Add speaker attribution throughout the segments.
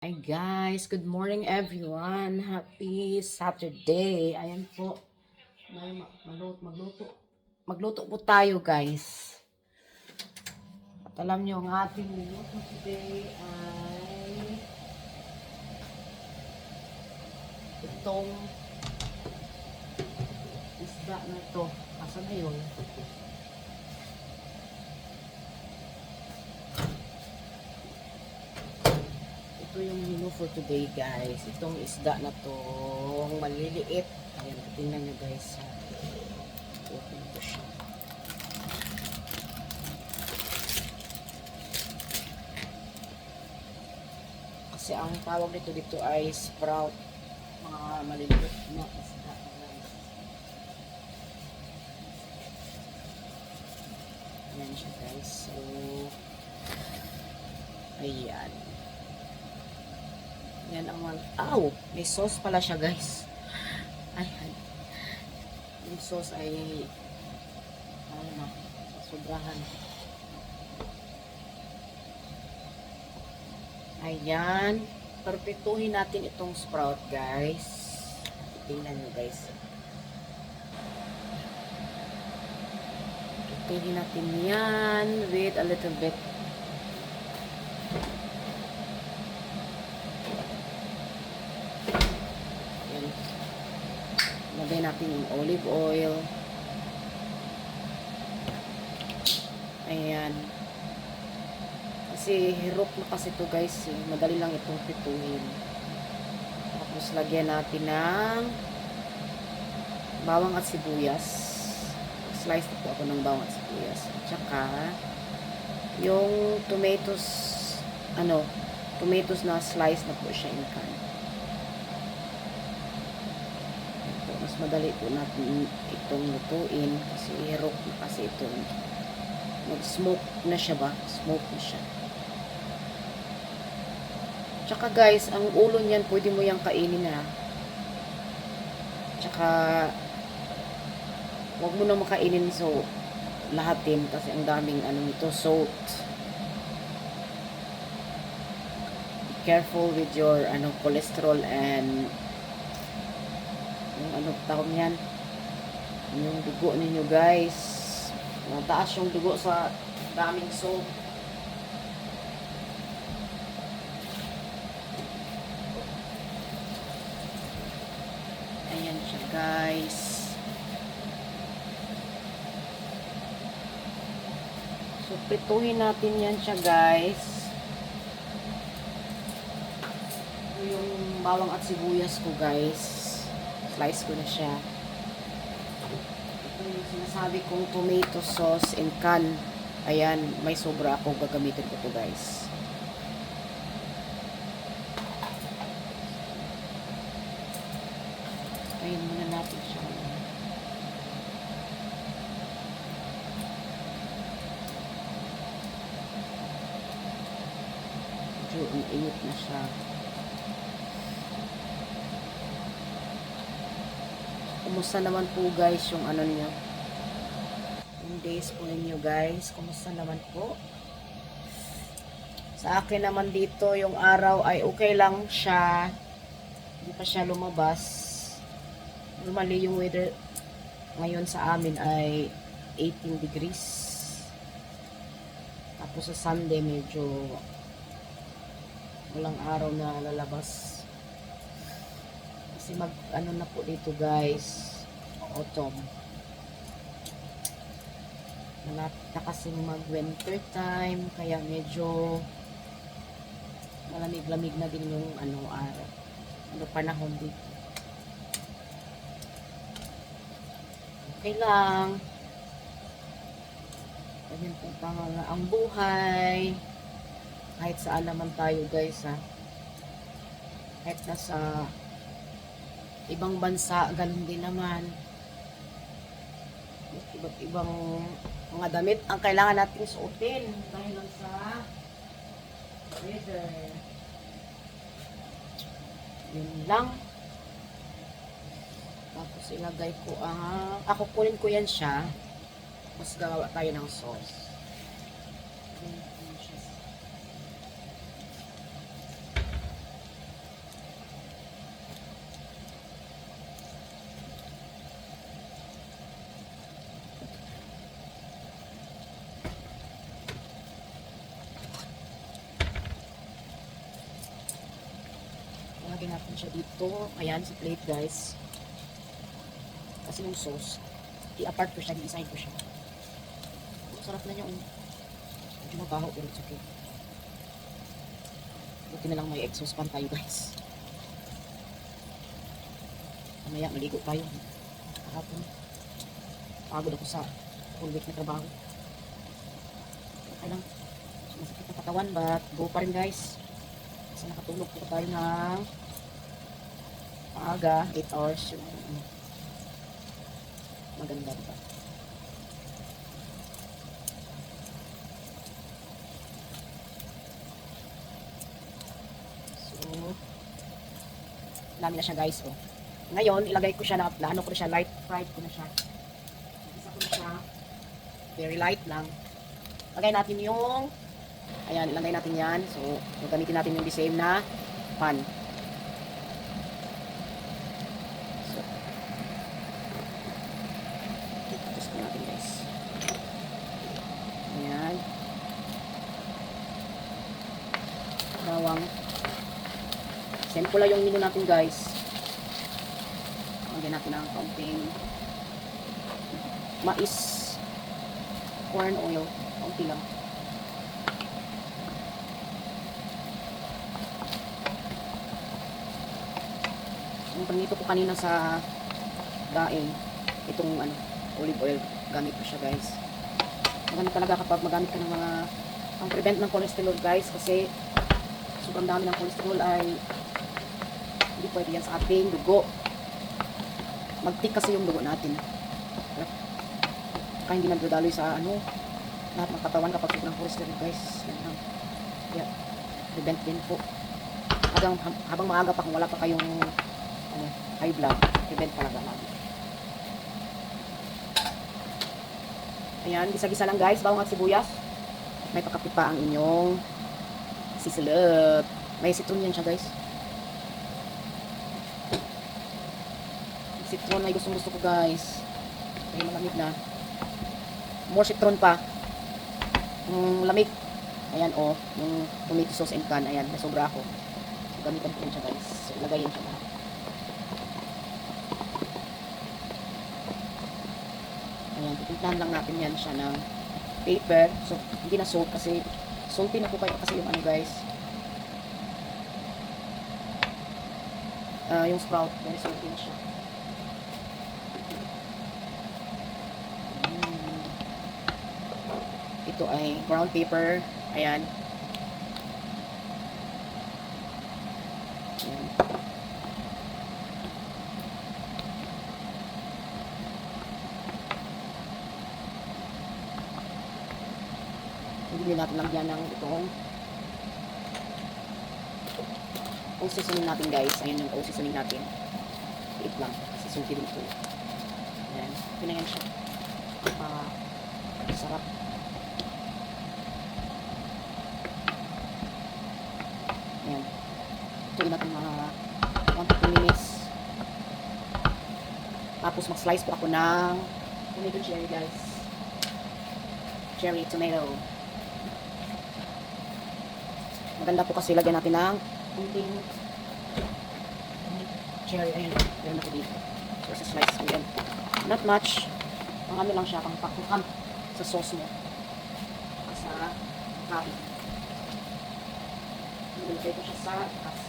Speaker 1: Hi guys, good morning everyone. Happy Saturday. Ayan po. May ma- magluto, magluto. Magluto po tayo guys. At alam nyo, ang ating luto today ay itong isda na ito. Asa na yun? Ito yung menu for today guys. Itong isda na tong maliliit. Ayan, tingnan nyo guys. Open ko siya. Kasi ang tawag nito dito ay sprout. Mga maliliit na isda. Ayan siya guys. So, ayan. Yan ang mga... Aw! May sauce pala siya, guys. Ay, ay. Yung sauce ay... Ano na? Sobrahan. Ayan. Perpetuhin natin itong sprout, guys. Tingnan nyo, guys. Perpetuhin natin yan with a little bit Yan. Yung olive oil. Ayan. Kasi hirok na kasi to guys. Eh. Madali lang itong pituhin. Tapos lagyan natin ng bawang at sibuyas. Slice na po ako ng bawang at sibuyas. At saka yung tomatoes ano, tomatoes na slice na po siya in can. Ito, mas madali po natin itong lutuin kasi hirok na kasi ito mag-smoke na siya ba? Smoke na siya. Tsaka guys, ang ulo niyan pwede mo yung kainin na. Tsaka wag mo na makainin so lahat din kasi ang daming ano nito salt. Be careful with your ano cholesterol and ano tawag niyan yung dugo ninyo guys. Mataas yung dugo sa daming salt ayan siya guys. So prituhin natin yan siya guys. Yung bawang at sibuyas ko guys slice ko na siya. Ito yung sinasabi kong tomato sauce in can. Ayan may sobra ako gagamitin ko to guys. Ayun muna natin siya. Medyo init na siya Kumusta naman po guys yung ano niyo? Yung days po ninyo guys. Kumusta naman po? Sa akin naman dito yung araw ay okay lang siya. Hindi pa siya lumabas. Normally yung weather ngayon sa amin ay 18 degrees. Tapos sa Sunday medyo walang araw na lalabas kasi mag ano na po dito guys. Autumn. Malapit na kasi mag winter time kaya medyo malamig-lamig na din yung ano araw ano panahon dito. Okay lang. Ganyan po pa nga ang buhay. Kahit saan naman tayo guys ha. Kahit nasa ibang bansa, ganun din naman. Iba't ibang mga damit ang kailangan nating suotin dahil lang sa weather. Yun lang. Tapos ilagay ko ang, ako kunin ko yan siya. Tapos gawa tayo ng sauce. Yun, yun siya. natin dito. Ayan, sa plate guys. Kasi yung sauce, i-apart ko siya, i-design ko siya. Sarap na niya. Medyo mabaho pero it's okay. Buti na lang may exhaust fan tayo guys. Mamaya maligo tayo. Kahapon. Pagod ako sa full week na trabaho. Okay lang. Masakit ang katawan but go pa rin guys. Kasi nakatulog po tayo ng maaga, 8 hours ano, maganda diba? So, dami na siya guys, oh. Ngayon, ilagay ko siya na, na ano ko na siya, light fried ko na siya. Isa ko na siya, very light lang. Lagay natin yung, ayan, ilagay natin yan. So, gagamitin natin yung the same na pan. So, tapos ko natin guys. Ayan. Bawang. Lang yung menu natin guys. Lagyan natin ng kaunting mais corn oil. Kaunti lang. Yung panito ko kanina sa daing, itong ano, olive oil, gamit ko siya guys. Maganda talaga kapag magamit ka ng mga ang prevent ng cholesterol guys kasi sobrang dami ng cholesterol ay hindi pwede yan sa ating dugo. Magtik kasi yung dugo natin. Kaya hindi nagdadaloy sa ano, lahat ng katawan kapag sobrang cholesterol guys. Yan lang. Kaya, prevent din po. Habang, habang maaga pa kung wala pa kayong ano, high blood, prevent talaga namin. Ayan, gisa-gisa lang guys, bawang at sibuyas. May pakapit pa ang inyong sisilot. May citron yan siya guys. Citron ay gustong gusto ko guys. Ay malamig na. More citron pa. Yung lamig. Ayan oh, yung tomato sauce and can. Ayan, nasobra ako. So, gamitan ko siya guys. So, ilagay yan siya lahat. Ayan, titimplahan lang natin yan siya ng paper. So, hindi na salt kasi salty na po kayo kasi yung ano guys. Ah, yung sprout, very salty na siya. Ito ay brown paper. Ayan. Ayan. Hindi natin lagyan ng itong o seasoning natin guys. Ayan yung o seasoning natin. Liit lang. Sulti din ito. Ayan. Pinayan siya. Uh, sarap. Ayan. Ito natin mga 1 to 2 minutes. Tapos mag-slice po ako ng tomato cherry guys. Cherry tomato. Maganda po kasi lagyan natin ng kunting cherry. Ayun, meron ako dito. So, sa slice yan. Not much. Ang ano lang siya, pang pakukan sa sauce mo. Sa curry. Nilagay ko siya sa taas.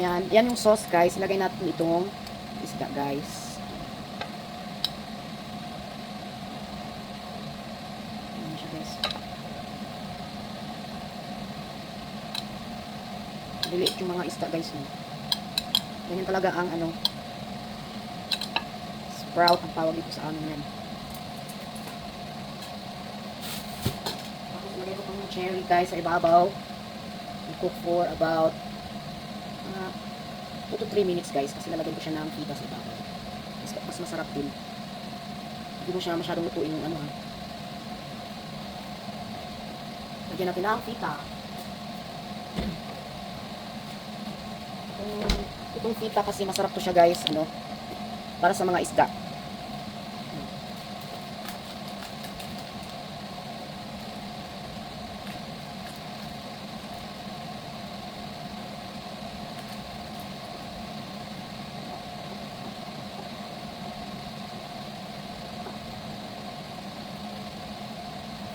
Speaker 1: Ayan, yan yung sauce guys. Ilagay natin itong isda guys. Ayan siya guys. Yung mga isda guys. No? Ganyan talaga ang ano sprout ang tawag dito sa amin yan. Tapos lagay ko pang cherry guys sa ibabaw. I-cook for about uh, 2 to 3 minutes guys kasi nalagyan ko siya ng fita sa ibabaw. Mas, mas masarap din. Hindi mo siya masyadong lutuin yung ano ha. Lagyan natin ng fita. Itong, itong fita kasi masarap to siya guys, ano, para sa mga isda.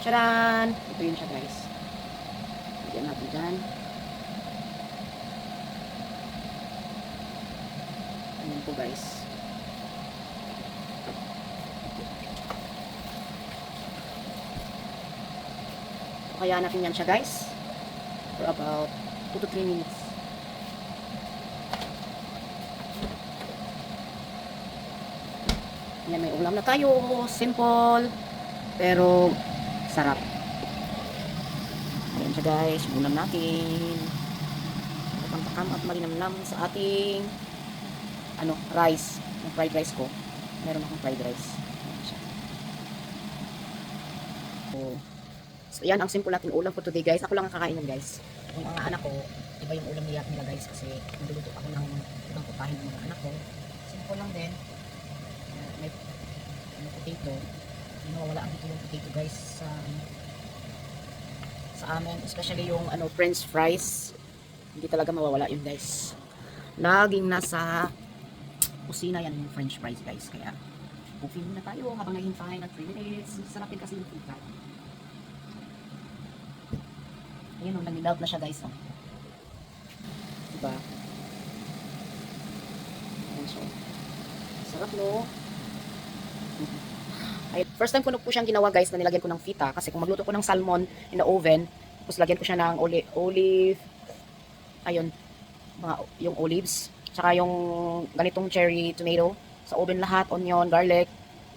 Speaker 1: Charan! Ito yun siya guys. Lagyan natin dyan. Ayan po guys. Kaya natin yan siya guys. For about 2 to 3 minutes. Yan, may ulam na tayo. Simple. Pero, sarap. Ayan siya guys. Ulam natin. Takam at malinamnam sa ating ano, rice. Yung fried rice ko. Meron akong fried rice. Ayan siya. So, yan ang simple natin ulam for today guys. Ako lang ang kakain guys. Yung mga anak ko, iba yung ulam nila, nila guys kasi niluluto ako ng ibang putahin ng mga anak ko. Simple lang din. Uh, may ano, potato. Hindi mawawala ang yung potato guys sa sa amin. Especially yung ano, french fries. Hindi talaga mawawala yun guys. Laging nasa kusina yan yung french fries guys. Kaya cooking muna tayo habang naghintay ng 3 minutes. Sarapin kasi yung pita. Ayun, oh, nag-melt na siya guys. Oh. Diba? Ayan siya. Sarap no? Ay, first time ko na po siyang ginawa guys na nilagyan ko ng fita kasi kung magluto ko ng salmon in the oven, tapos lagyan ko siya ng oli- olive, ayun, mga, yung olives, tsaka yung ganitong cherry tomato, sa oven lahat, onion, garlic,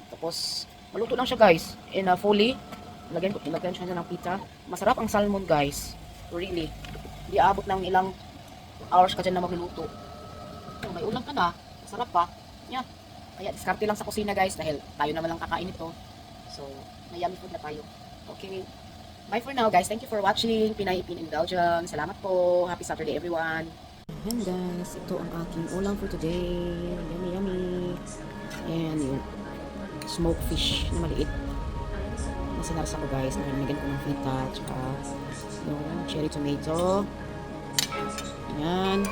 Speaker 1: tapos maluto lang siya guys, in a fully, lagyan ko, lagyan siya ng pita. Masarap ang salmon guys, really. Hindi aabot ng ilang hours ka dyan na magluluto. Oh, may ulam ka na, masarap pa. Yeah. Kaya diskarte lang sa kusina guys dahil tayo naman lang kakain ito. So, may yummy food na tayo. Okay. Bye for now guys. Thank you for watching Pinay Ipin in. Salamat po. Happy Saturday everyone. Ayan guys, ito ang aking ulam for today. Yummy yummy. And yung smoked fish na maliit. Masinarsa ko guys. Nalinagyan ko ng fita. Tsaka yung cherry tomato. Ayan.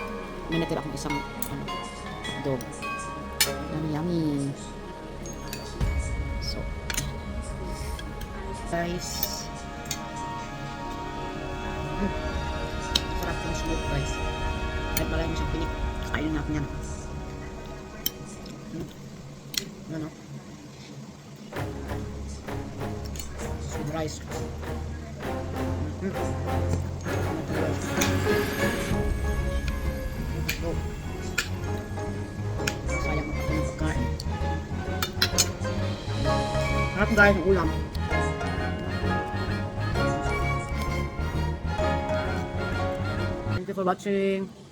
Speaker 1: May natira akong isang ano, dog. Yummy, yummy. So, guys. Mm. Sarap yung smoke, guys. Kahit malay mo siyang pinik. Kain natin yan. Mm. Ano, no? With rice. Mm. Go. Sayang Harap guys ang ulam. Thank you for watching.